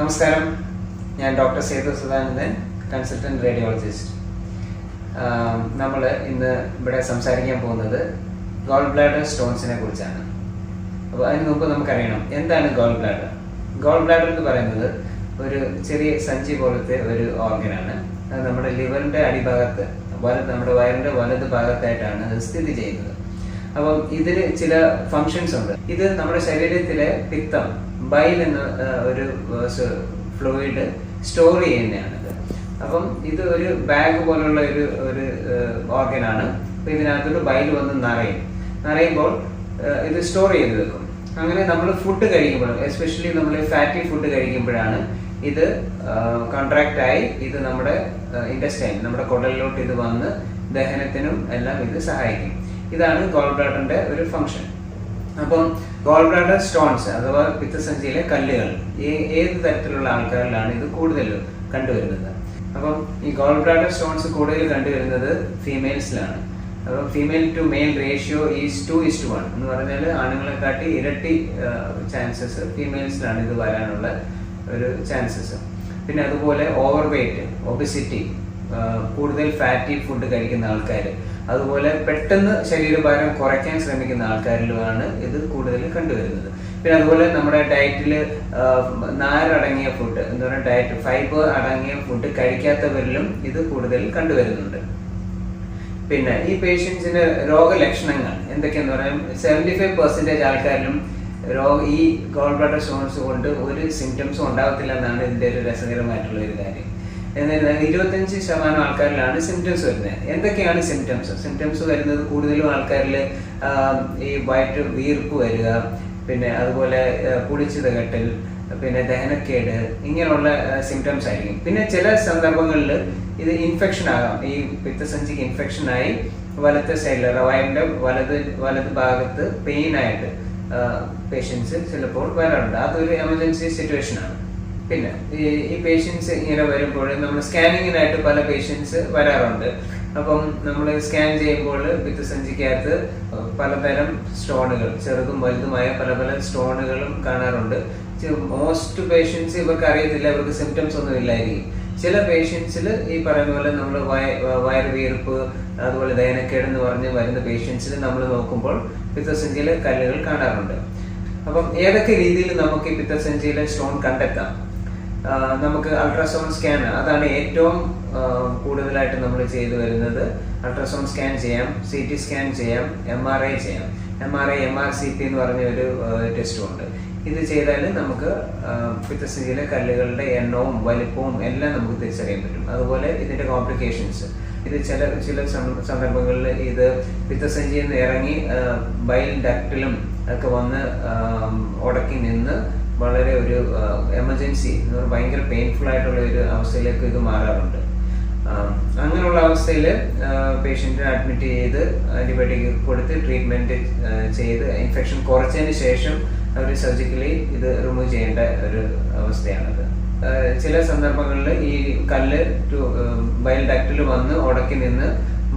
നമസ്കാരം. ഞാൻ doctor Sethu Sadanandan consultant radiologist. നമ്മൾ ഇന്ന് ഇവിടെ സംസാരിക്കാൻ പോകുന്നത് ഗോൾ ബ്ലാഡർ സ്റ്റോൺസിനെ കുറിച്ചാണ്. അപ്പോൾ അതിന് മുമ്പ് നമുക്കറിയണം എന്താണ് ഗോൾ ബ്ലാഡർ? ഗോൾ ബ്ലാഡർ എന്ന് പറയുന്നത് ഒരു ചെറിയ സഞ്ചി പോലത്തെ ഒരു ഓർഗനാണ്. അത് നമ്മുടെ ലിവറിന്റെ അടിഭാഗത്ത് വലത് നമ്മുടെ വയറിന്റെ വലത് ഭാഗത്തായിട്ടാണ് സ്ഥിതി ചെയ്യുന്നത്. അപ്പം ഇതിന് ചില ഫങ്ഷൻസ് ഉണ്ട്. ഇത് നമ്മുടെ ശരീരത്തിലെ പിത്തം ബൈൽ എന്ന ഒരു ഫ്ലൂയിഡ് സ്റ്റോർ ചെയ്യുന്നതാണിത്. അപ്പം ഇത് ഒരു ബാഗ് പോലുള്ള ഒരു ഒരു ഓർഗനാണ് അപ്പൊ ഇതിനകത്തൊരു ബൈൽ വന്ന് നിറയും. നിറയുമ്പോൾ ഇത് സ്റ്റോർ ചെയ്ത് വെക്കും. അങ്ങനെ നമ്മൾ ഫുഡ് കഴിക്കുമ്പോൾ എസ്പെഷ്യലി നമ്മൾ ഫാറ്റി ഫുഡ് കഴിക്കുമ്പോഴാണ് ഇത് കോൺട്രാക്റ്റ് ആയി ഇത് നമ്മുടെ ഇൻഡസ്റ്റൈൻ നമ്മുടെ കുടലിലോട്ട് ഇത് വന്ന് ദഹനത്തിനും എല്ലാം ഇത് സഹായിക്കും. ഇതാണ് ഗോൾ ബ്ലാഡറിന്റെ ഒരു ഫംഗ്ഷൻ അപ്പം ഗോൾ ബ്ലാഡർ സ്റ്റോൺസ് അഥവാ പിത്തസഞ്ചിയിലെ കല്ലുകൾ ഏത് തരത്തിലുള്ള ആൾക്കാരിലാണ് ഇത് കൂടുതൽ കണ്ടുവരുന്നത്? അപ്പം ഈ ഗോൾ ബ്ലാഡർ സ്റ്റോൺസ് കൂടുതൽ കണ്ടുവരുന്നത് ഫീമെയിൽസിലാണ് അപ്പം female to male ratio is two is to one എന്ന് പറഞ്ഞാൽ ആണുങ്ങളെ കാട്ടി ഇരട്ടി ചാൻസസ് ഫീമെയിൽസിലാണ് ഇത് വരാനുള്ള ഒരു ചാൻസസ് പിന്നെ അതുപോലെ ഓവർ വെയിറ്റ് ഒബിസിറ്റി കൂടുതൽ ഫാറ്റി ഫുഡ് കഴിക്കുന്ന ആൾക്കാർ അതുപോലെ പെട്ടെന്ന് ശരീരഭാരം കുറയ്ക്കാൻ ശ്രമിക്കുന്ന ആൾക്കാരിലുമാണ് ഇത് കൂടുതൽ കണ്ടുവരുന്നത്. പിന്നെ അതുപോലെ നമ്മുടെ ഡയറ്റിൽ നാരടങ്ങിയ ഫുഡ് എന്താ പറയുക ഡയറ്റ് ഫൈബർ അടങ്ങിയ ഫുഡ് കഴിക്കാത്തവരിലും ഇത് കൂടുതൽ കണ്ടുവരുന്നുണ്ട്. പിന്നെ ഈ പേഷ്യൻസിന് രോഗലക്ഷണങ്ങൾ എന്തൊക്കെയാന്ന് പറയാം? സെവന്റി ഫൈവ് പെർസെന്റേജ് ആൾക്കാരിലും രോഗ ഈ ഗോൾ ബ്ലഡർ സ്റ്റോൺസ് കൊണ്ട് ഒരു സിംറ്റംസും ഉണ്ടാകത്തില്ല എന്നാണ് ഇതിന്റെ ഒരു രസകരമായിട്ടുള്ള ഒരു കാര്യം. എന്നാൽ ഇരുപത്തഞ്ച് ശതമാനം ആൾക്കാരിലാണ് സിംറ്റംസ് വരുന്നത്. എന്തൊക്കെയാണ് സിംറ്റംസ് സിംറ്റംസ് വരുന്നത് കൂടുതലും ആൾക്കാരിൽ ഈ വയറ്റ് വീർപ്പ് വരിക പിന്നെ അതുപോലെ കുളിച്ചു തകട്ടൽ പിന്നെ ദഹനക്കേട് ഇങ്ങനെയുള്ള സിംറ്റംസ് ആയിരിക്കും. പിന്നെ ചില സന്ദർഭങ്ങളിൽ ഇത് ഇൻഫെക്ഷൻ ആകാം. ഈ പിത്തസഞ്ചിക്ക് ഇൻഫെക്ഷൻ ആയി വലത്തെ സൈഡിൽ വയറിന്റെ വലത് വലത് ഭാഗത്ത് പെയിൻ ആയിട്ട് പേഷ്യൻസ് ചിലപ്പോൾ വരാറുണ്ട്. അതൊരു എമർജൻസി സിറ്റുവേഷൻ ആണ്. പിന്നെ ഈ പേഷ്യൻസ് ഇങ്ങനെ വരുമ്പോൾ നമ്മൾ സ്കാനിങ്ങിനായിട്ട് പല പേഷ്യൻസ് വരാറുണ്ട്. അപ്പം നമ്മൾ സ്കാൻ ചെയ്യുമ്പോൾ പിത്തസഞ്ചിക്കകത്ത് പലതരം സ്റ്റോണുകൾ ചെറുതും വലുതുമായ പല പല സ്റ്റോണുകളും കാണാറുണ്ട്. മോസ്റ്റ് പേഷ്യൻസ് ഇവർക്ക് അറിയത്തില്ല ഇവർക്ക് സിംറ്റംസ് ഒന്നും ഇല്ലായിരിക്കും. ചില പേഷ്യൻസിൽ ഈ പറയുന്ന പോലെ നമ്മൾ വയർ വീർപ്പ് അതുപോലെ ദയനക്കേട് എന്ന് പറഞ്ഞ് വരുന്ന പേഷ്യൻസിൽ നമ്മൾ നോക്കുമ്പോൾ പിത്തസഞ്ചിയിലെ കല്ലുകൾ കാണാറുണ്ട്. അപ്പം ഏതൊക്കെ രീതിയിൽ നമുക്ക് ഈ പിത്തസഞ്ചിയിലെ സ്റ്റോൺ കണ്ടെത്താം? നമുക്ക് അൾട്രാസൗണ്ട് സ്കാൻ അതാണ് ഏറ്റവും കൂടുതലായിട്ട് നമ്മൾ ചെയ്തു വരുന്നത്. അൾട്രാസൗണ്ട് സ്കാൻ ചെയ്യാം സി ടി സ്കാൻ ചെയ്യാം എം ആർ ഐ ചെയ്യാം. M R I M R C P എന്ന് പറഞ്ഞ ഒരു ടെസ്റ്റും ഉണ്ട് ഇത് ചെയ്താൽ നമുക്ക് പിത്തസ്ഥിതിയിലെ കല്ലുകളുടെ എണ്ണവും വലിപ്പവും എല്ലാം നമുക്ക് തിരിച്ചറിയാൻ പറ്റും. അതുപോലെ ഇതിന്റെ കോംപ്ലിക്കേഷൻസ് ഇത് ചില ചില സന്ദർഭങ്ങളിൽ ഇത് പിത്തസഞ്ചിയിൽ നിന്ന് ഇറങ്ങി ബൈൽ ഡക്റ്റിലും ഒക്കെ വന്ന് ഉടക്കി നിന്ന് വളരെ ഒരു എമർജൻസി ഭയങ്കര പെയിൻഫുൾ ആയിട്ടുള്ള ഒരു അവസ്ഥയിലേക്ക് ഇത് മാറാറുണ്ട്. അങ്ങനെയുള്ള അവസ്ഥയിൽ പേഷ്യന്റിനെ അഡ്മിറ്റ് ചെയ്ത് ആന്റിബയോട്ടിക് കൊടുത്ത് ട്രീറ്റ്മെന്റ് ചെയ്ത് ഇൻഫെക്ഷൻ കുറച്ചതിന് ശേഷം അവർ സർജിക്കലി ഇത് റിമൂവ് ചെയ്യേണ്ട ഒരു അവസ്ഥയാണത്. ചില സന്ദർഭങ്ങളിൽ ഈ കല്ല് ടു ബയൽ ഡക്റ്റിൽ വന്ന് ഉടക്കി നിന്ന്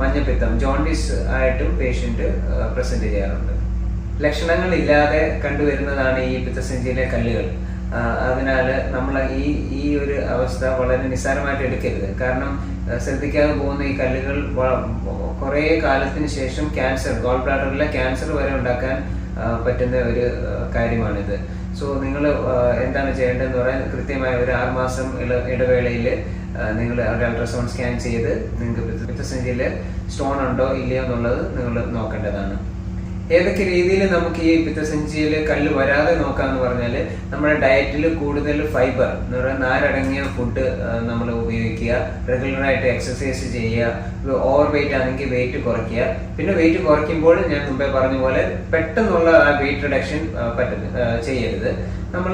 മഞ്ഞപ്പിത്തം ജോണ്ടിസ് ആയിട്ടും പേഷ്യന്റ് പ്രസന്റ് ചെയ്യാറുണ്ട്. ലക്ഷണങ്ങൾ ഇല്ലാതെ കണ്ടുവരുന്നതാണ് ഈ പിത്തസഞ്ചിയിലെ കല്ലുകൾ. അതിനാൽ നമ്മൾ ഈ ഈ ഒരു അവസ്ഥ വളരെ നിസ്സാരമായിട്ട് എടുക്കരുത്. കാരണം ശ്രദ്ധിക്കാതെ പോകുന്ന ഈ കല്ലുകൾ കുറേ കാലത്തിന് ശേഷം ക്യാൻസർ ഗോൾ ബ്ലാഡറിലെ ക്യാൻസർ വരെ ഉണ്ടാക്കാൻ പറ്റുന്ന ഒരു കാര്യമാണിത്. സോ നിങ്ങൾ എന്താണ് ചെയ്യേണ്ടതെന്ന് പറയാൻ കൃത്യമായ ഒരു ആറുമാസം ഇടവേളയിൽ നിങ്ങൾ ഒരു അൾട്രാസൗണ്ട് സ്കാൻ ചെയ്ത് നിങ്ങൾക്ക് പിത്തസഞ്ചിയിൽ സ്റ്റോൺ ഉണ്ടോ ഇല്ലയോ എന്നുള്ളത് നിങ്ങൾ നോക്കേണ്ടതാണ്. ഏതൊക്കെ രീതിയിൽ നമുക്ക് ഈ പിത്തസഞ്ചിയിൽ കല്ല് വരാതെ നോക്കാന്ന് പറഞ്ഞാൽ നമ്മുടെ ഡയറ്റിൽ കൂടുതൽ ഫൈബർ എന്ന് പറയുന്ന നാരടങ്ങിയ ഫുഡ് നമ്മൾ ഉപയോഗിക്കുക. റെഗുലറായിട്ട് എക്സസൈസ് ചെയ്യുക. ഓവർ വെയിറ്റ് ആണെങ്കിൽ വെയിറ്റ് കുറയ്ക്കുക. പിന്നെ വെയിറ്റ് കുറയ്ക്കുമ്പോൾ ഞാൻ മുമ്പേ പറഞ്ഞ പോലെ പെട്ടെന്നുള്ള ആ വെയിറ്റ് റിഡക്ഷൻ പറ്റുന്ന ചെയ്യരുത്. നമ്മൾ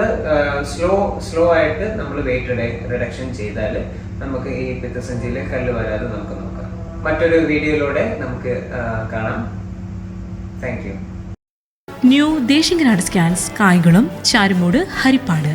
സ്ലോ സ്ലോ ആയിട്ട് നമ്മൾ വെയിറ്റ് റിഡക്ഷൻ ചെയ്താൽ നമുക്ക് ഈ പിത്തസഞ്ചിയിൽ കല്ല് വരാതെ നമുക്ക് നോക്കാം. മറ്റൊരു വീഡിയോയിലൂടെ നമുക്ക് കാണാം. New Desinganad scans Kayamkulam Charummood Harippad